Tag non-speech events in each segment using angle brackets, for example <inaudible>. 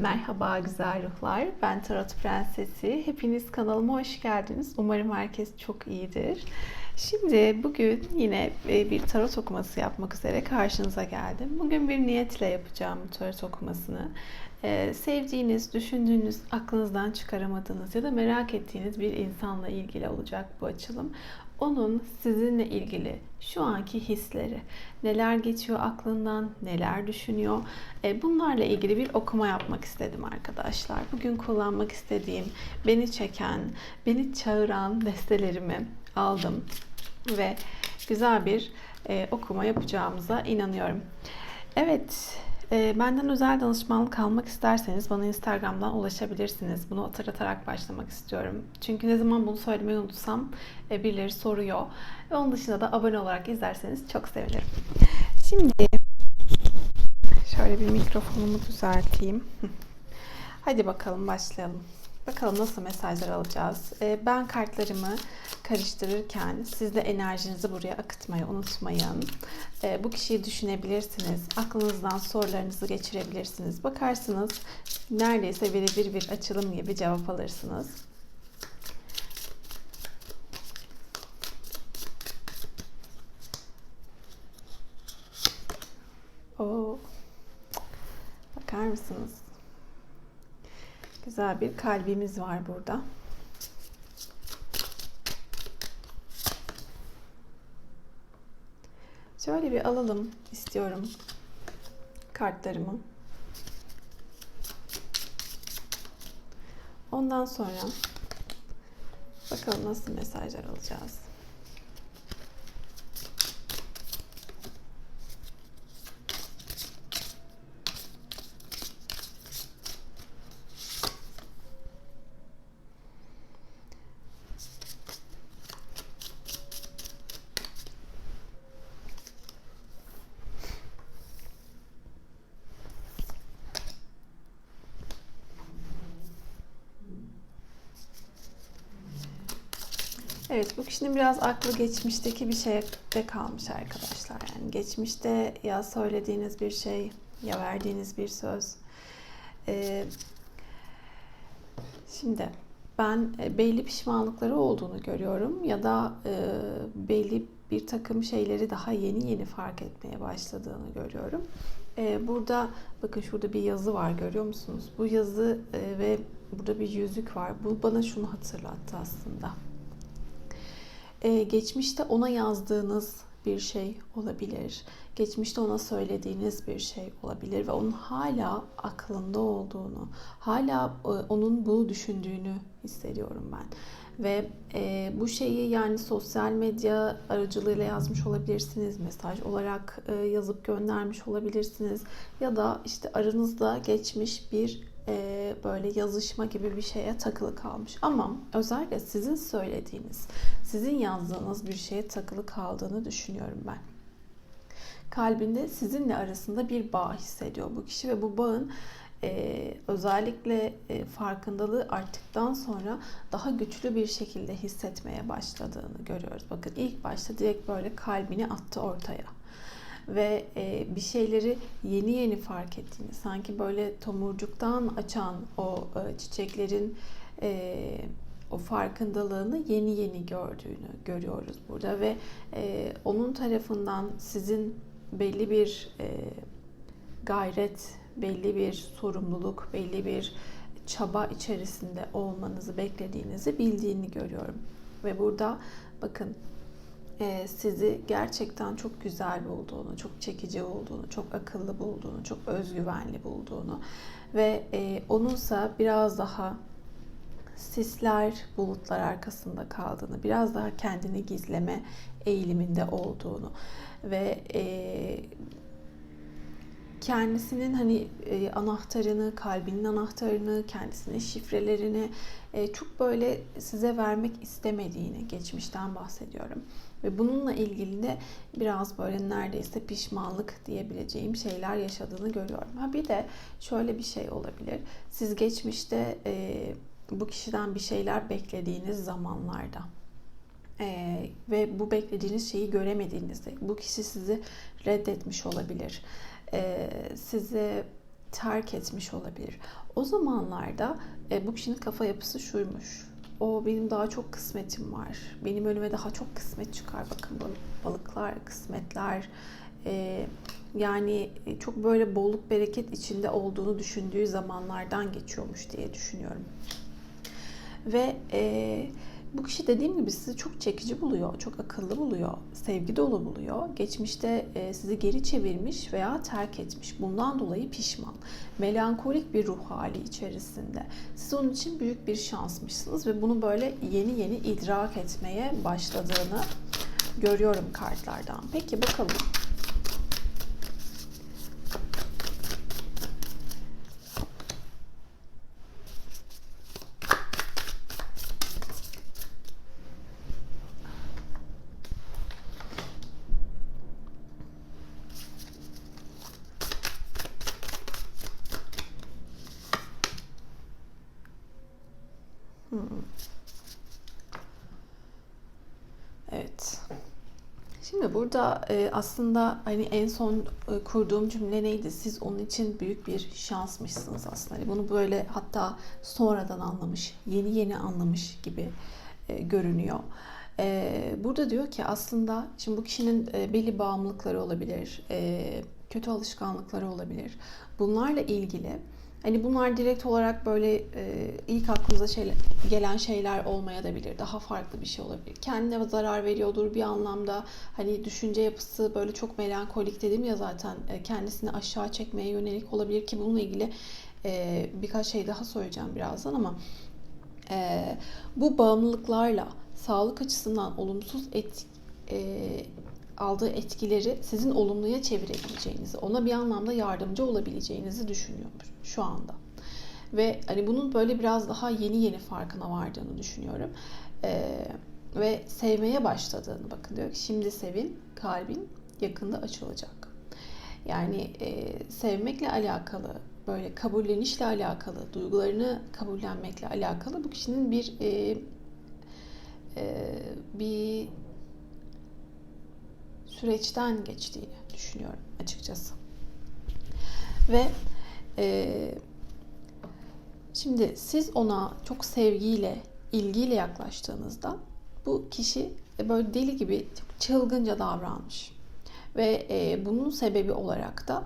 Merhaba güzel ruhlar. Ben Tarot Prensesi. Hepiniz kanalıma hoş geldiniz. Umarım herkes çok iyidir. Şimdi bugün yine e, bir tarot okuması yapmak üzere karşınıza geldim. Bugün bir niyetle yapacağım bu tarot okumasını. Ee, sevdiğiniz, düşündüğünüz, aklınızdan çıkaramadığınız ya da merak ettiğiniz bir insanla ilgili olacak bu açılım. Onun sizinle ilgili şu anki hisleri, neler geçiyor aklından, neler düşünüyor. E, bunlarla ilgili bir okuma yapmak istedim arkadaşlar. Bugün kullanmak istediğim, beni çeken, beni çağıran destelerimi aldım ve güzel bir e, okuma yapacağımıza inanıyorum. Evet, e, benden özel danışmanlık almak isterseniz bana Instagram'dan ulaşabilirsiniz. Bunu hatırlatarak başlamak istiyorum. Çünkü ne zaman bunu söylemeyi unutsam e, birileri soruyor. Ve onun dışında da abone olarak izlerseniz çok sevinirim. Şimdi şöyle bir mikrofonumu düzelteyim. Hadi bakalım başlayalım. Bakalım nasıl mesajlar alacağız. Ee, ben kartlarımı karıştırırken siz de enerjinizi buraya akıtmayı unutmayın. Ee, bu kişiyi düşünebilirsiniz. Aklınızdan sorularınızı geçirebilirsiniz. Bakarsınız neredeyse birebir bir açılım gibi cevap alırsınız. Oo. Bakar mısınız? Güzel bir kalbimiz var burada. Şöyle bir alalım istiyorum kartlarımı. Ondan sonra bakalım nasıl mesajlar alacağız. Evet bu kişinin biraz aklı geçmişteki bir şeyde kalmış arkadaşlar. Yani geçmişte ya söylediğiniz bir şey ya verdiğiniz bir söz. Ee, şimdi ben e, belli pişmanlıkları olduğunu görüyorum ya da e, belli bir takım şeyleri daha yeni yeni fark etmeye başladığını görüyorum. E, burada bakın şurada bir yazı var görüyor musunuz? Bu yazı e, ve burada bir yüzük var. Bu bana şunu hatırlattı aslında ee, geçmişte ona yazdığınız bir şey olabilir. Geçmişte ona söylediğiniz bir şey olabilir ve onun hala aklında olduğunu, hala e, onun bunu düşündüğünü hissediyorum ben. Ve e, bu şeyi yani sosyal medya aracılığıyla yazmış olabilirsiniz, mesaj olarak e, yazıp göndermiş olabilirsiniz ya da işte aranızda geçmiş bir e, böyle yazışma gibi bir şeye takılı kalmış. Ama özellikle sizin söylediğiniz, sizin yazdığınız bir şeye takılı kaldığını düşünüyorum ben. Kalbinde sizinle arasında bir bağ hissediyor bu kişi ve bu bağın e, özellikle e, farkındalığı arttıktan sonra daha güçlü bir şekilde hissetmeye başladığını görüyoruz. Bakın ilk başta direkt böyle kalbini attı ortaya ve e, bir şeyleri yeni yeni fark ettiğini, sanki böyle tomurcuktan açan o e, çiçeklerin e, o farkındalığını yeni yeni gördüğünü görüyoruz burada ve e, onun tarafından sizin belli bir e, gayret, belli bir sorumluluk, belli bir çaba içerisinde olmanızı beklediğinizi bildiğini görüyorum. Ve burada bakın e, sizi gerçekten çok güzel bulduğunu, çok çekici olduğunu, çok akıllı bulduğunu, çok özgüvenli bulduğunu ve e, onunsa biraz daha sisler, bulutlar arkasında kaldığını, biraz daha kendini gizleme eğiliminde olduğunu ve e, kendisinin hani anahtarını, kalbinin anahtarını, kendisinin şifrelerini çok böyle size vermek istemediğini geçmişten bahsediyorum. Ve bununla ilgili de biraz böyle neredeyse pişmanlık diyebileceğim şeyler yaşadığını görüyorum. Ha bir de şöyle bir şey olabilir. Siz geçmişte e, bu kişiden bir şeyler beklediğiniz zamanlarda e, ve bu beklediğiniz şeyi göremediğinizde bu kişi sizi reddetmiş olabilir. E, size terk etmiş olabilir. O zamanlarda e, bu kişinin kafa yapısı şuymuş. O benim daha çok kısmetim var. Benim önüme daha çok kısmet çıkar. Bakın balıklar, kısmetler. E, yani çok böyle bolluk bereket içinde olduğunu düşündüğü zamanlardan geçiyormuş diye düşünüyorum. Ve e, bu kişi dediğim gibi sizi çok çekici buluyor, çok akıllı buluyor, sevgi dolu buluyor. Geçmişte e, sizi geri çevirmiş veya terk etmiş. Bundan dolayı pişman. Melankolik bir ruh hali içerisinde. Siz onun için büyük bir şansmışsınız ve bunu böyle yeni yeni idrak etmeye başladığını görüyorum kartlardan. Peki bakalım Evet. Şimdi burada e, aslında hani en son e, kurduğum cümle neydi? Siz onun için büyük bir şansmışsınız aslında. Hani bunu böyle hatta sonradan anlamış, yeni yeni anlamış gibi e, görünüyor. E, burada diyor ki aslında şimdi bu kişinin e, belli bağımlılıkları olabilir, e, kötü alışkanlıkları olabilir. Bunlarla ilgili Hani bunlar direkt olarak böyle e, ilk aklınıza şey, gelen şeyler olmaya da bilir. Daha farklı bir şey olabilir. Kendine zarar veriyordur bir anlamda. Hani düşünce yapısı böyle çok melankolik dedim ya zaten e, kendisini aşağı çekmeye yönelik olabilir ki bununla ilgili e, birkaç şey daha söyleyeceğim birazdan ama e, bu bağımlılıklarla sağlık açısından olumsuz et, e, aldığı etkileri sizin olumluya çevirebileceğinizi, ona bir anlamda yardımcı olabileceğinizi düşünüyorum şu anda. Ve hani bunun böyle biraz daha yeni yeni farkına vardığını düşünüyorum. Ee, ve sevmeye başladığını bakın diyor ki şimdi sevin, kalbin yakında açılacak. Yani e, sevmekle alakalı, böyle kabullenişle alakalı, duygularını kabullenmekle alakalı bu kişinin bir e, e, bir süreçten geçtiğini düşünüyorum açıkçası. Ve e, şimdi siz ona çok sevgiyle, ilgiyle yaklaştığınızda bu kişi böyle deli gibi çılgınca davranmış. Ve e, bunun sebebi olarak da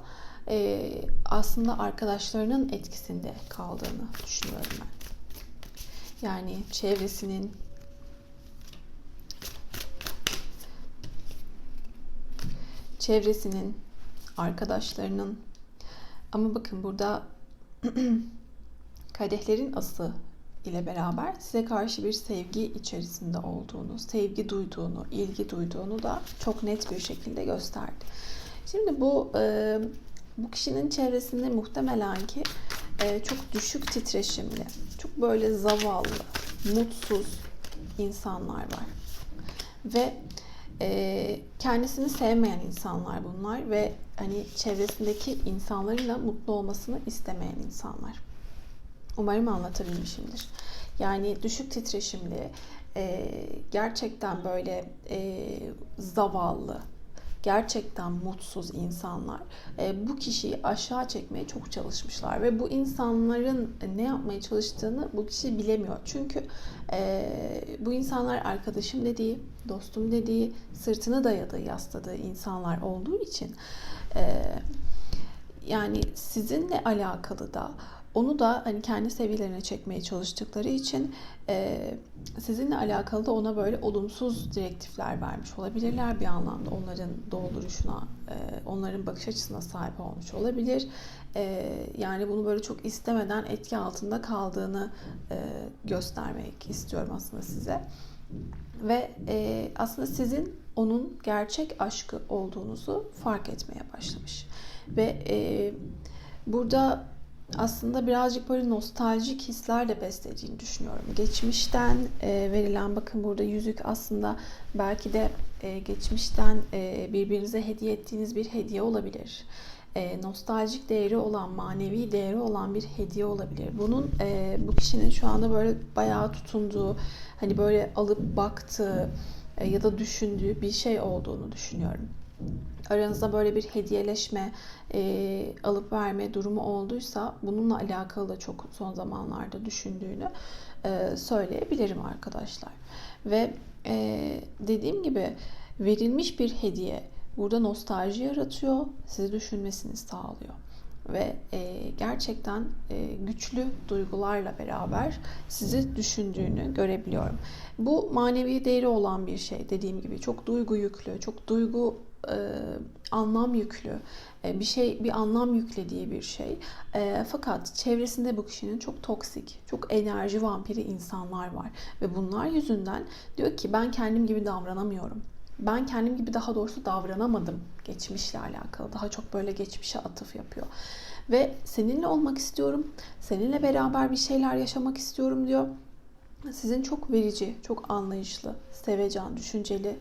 e, aslında arkadaşlarının etkisinde kaldığını düşünüyorum ben. Yani çevresinin çevresinin, arkadaşlarının ama bakın burada <clears throat> kadehlerin ası ile beraber size karşı bir sevgi içerisinde olduğunu, sevgi duyduğunu, ilgi duyduğunu da çok net bir şekilde gösterdi. Şimdi bu e, bu kişinin çevresinde muhtemelen ki e, çok düşük titreşimli, çok böyle zavallı, mutsuz insanlar var. Ve e, kendisini sevmeyen insanlar bunlar ve hani çevresindeki insanların da mutlu olmasını istemeyen insanlar. Umarım anlatabilmişimdir. Yani düşük titreşimli, e, gerçekten böyle e, zavallı, gerçekten mutsuz insanlar e, bu kişiyi aşağı çekmeye çok çalışmışlar ve bu insanların ne yapmaya çalıştığını bu kişi bilemiyor. Çünkü e, bu insanlar arkadaşım dediği, dostum dediği, sırtını dayadığı, yasladığı insanlar olduğu için e, yani sizinle alakalı da onu da hani kendi seviyelerine çekmeye çalıştıkları için e, sizinle alakalı da ona böyle olumsuz direktifler vermiş olabilirler bir anlamda onların dolduruşuna, e, onların bakış açısına sahip olmuş olabilir. E, yani bunu böyle çok istemeden etki altında kaldığını e, göstermek istiyorum aslında size. Ve e, aslında sizin onun gerçek aşkı olduğunuzu fark etmeye başlamış. Ve e, burada aslında birazcık böyle nostaljik hislerle beslediğini düşünüyorum. Geçmişten e, verilen bakın burada yüzük aslında belki de e, geçmişten e, birbirinize hediye ettiğiniz bir hediye olabilir. E, nostaljik değeri olan, manevi değeri olan bir hediye olabilir. Bunun e, bu kişinin şu anda böyle bayağı tutunduğu, hani böyle alıp baktığı e, ya da düşündüğü bir şey olduğunu düşünüyorum. Aranızda böyle bir hediyeleşme, e, alıp verme durumu olduysa bununla alakalı da çok son zamanlarda düşündüğünü e, söyleyebilirim arkadaşlar. Ve e, dediğim gibi verilmiş bir hediye burada nostalji yaratıyor, sizi düşünmesini sağlıyor ve e, gerçekten e, güçlü duygularla beraber sizi düşündüğünü görebiliyorum. Bu manevi değeri olan bir şey dediğim gibi çok duygu yüklü, çok duygu e, anlam yüklü e, bir şey bir anlam yüklediği bir şey. E, fakat çevresinde bu kişinin çok toksik, çok enerji vampiri insanlar var ve bunlar yüzünden diyor ki ben kendim gibi davranamıyorum ben kendim gibi daha doğrusu davranamadım geçmişle alakalı. Daha çok böyle geçmişe atıf yapıyor. Ve seninle olmak istiyorum. Seninle beraber bir şeyler yaşamak istiyorum diyor. Sizin çok verici, çok anlayışlı, sevecen, düşünceli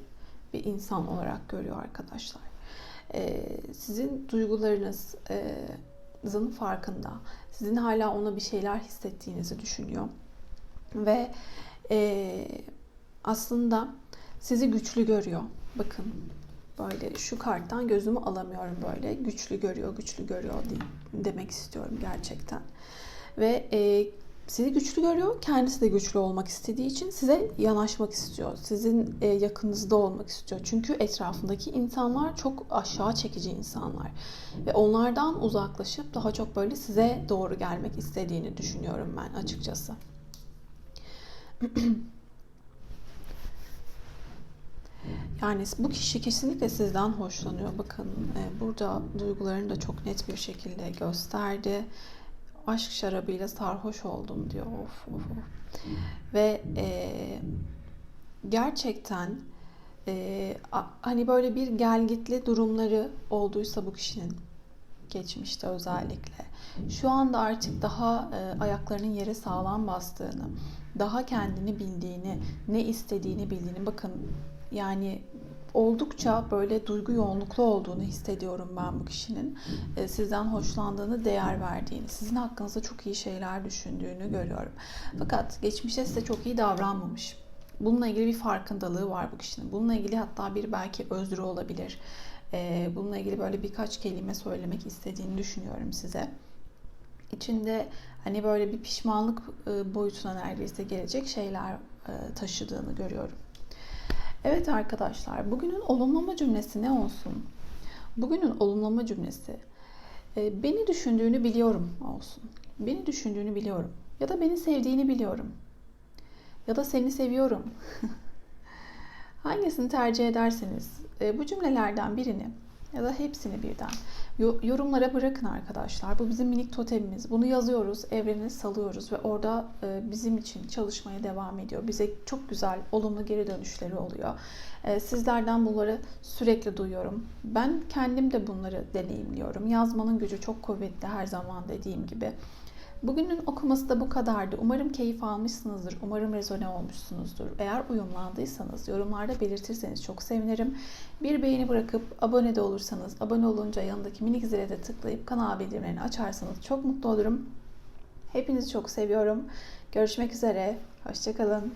bir insan olarak görüyor arkadaşlar. Ee, sizin duygularınızın farkında. Sizin hala ona bir şeyler hissettiğinizi düşünüyor. Ve e, aslında sizi güçlü görüyor. Bakın böyle şu karttan gözümü alamıyorum böyle. Güçlü görüyor, güçlü görüyor demek istiyorum gerçekten. Ve e, sizi güçlü görüyor. Kendisi de güçlü olmak istediği için size yanaşmak istiyor. Sizin e, yakınınızda olmak istiyor. Çünkü etrafındaki insanlar çok aşağı çekici insanlar. Ve onlardan uzaklaşıp daha çok böyle size doğru gelmek istediğini düşünüyorum ben açıkçası. <clears throat> Yani bu kişi kesinlikle sizden hoşlanıyor. Bakın e, burada duygularını da çok net bir şekilde gösterdi. Aşk şarabıyla sarhoş oldum diyor. Of of of. Ve e, gerçekten e, hani böyle bir gelgitli durumları olduysa bu kişinin geçmişte özellikle şu anda artık daha e, ayaklarının yere sağlam bastığını, daha kendini bildiğini, ne istediğini bildiğini bakın yani oldukça böyle duygu yoğunluklu olduğunu hissediyorum ben bu kişinin. E, sizden hoşlandığını, değer verdiğini, sizin hakkınızda çok iyi şeyler düşündüğünü görüyorum. Fakat geçmişte size çok iyi davranmamış. Bununla ilgili bir farkındalığı var bu kişinin. Bununla ilgili hatta bir belki özrü olabilir. E, bununla ilgili böyle birkaç kelime söylemek istediğini düşünüyorum size. İçinde hani böyle bir pişmanlık e, boyutuna neredeyse gelecek şeyler taşıdığını görüyorum. Evet arkadaşlar, bugünün olumlama cümlesi ne olsun? Bugünün olumlama cümlesi e, beni düşündüğünü biliyorum olsun. Beni düşündüğünü biliyorum. Ya da beni sevdiğini biliyorum. Ya da seni seviyorum. <laughs> Hangisini tercih ederseniz e, bu cümlelerden birini ya da hepsini birden yorumlara bırakın arkadaşlar. Bu bizim minik totemimiz. Bunu yazıyoruz, evrene salıyoruz ve orada e, bizim için çalışmaya devam ediyor. Bize çok güzel, olumlu geri dönüşleri oluyor. E, sizlerden bunları sürekli duyuyorum. Ben kendim de bunları deneyimliyorum. Yazmanın gücü çok kuvvetli her zaman dediğim gibi. Bugünün okuması da bu kadardı. Umarım keyif almışsınızdır. Umarım rezone olmuşsunuzdur. Eğer uyumlandıysanız yorumlarda belirtirseniz çok sevinirim. Bir beğeni bırakıp abone de olursanız, abone olunca yanındaki minik zile de tıklayıp kanal bildirimlerini açarsanız çok mutlu olurum. Hepinizi çok seviyorum. Görüşmek üzere. Hoşçakalın.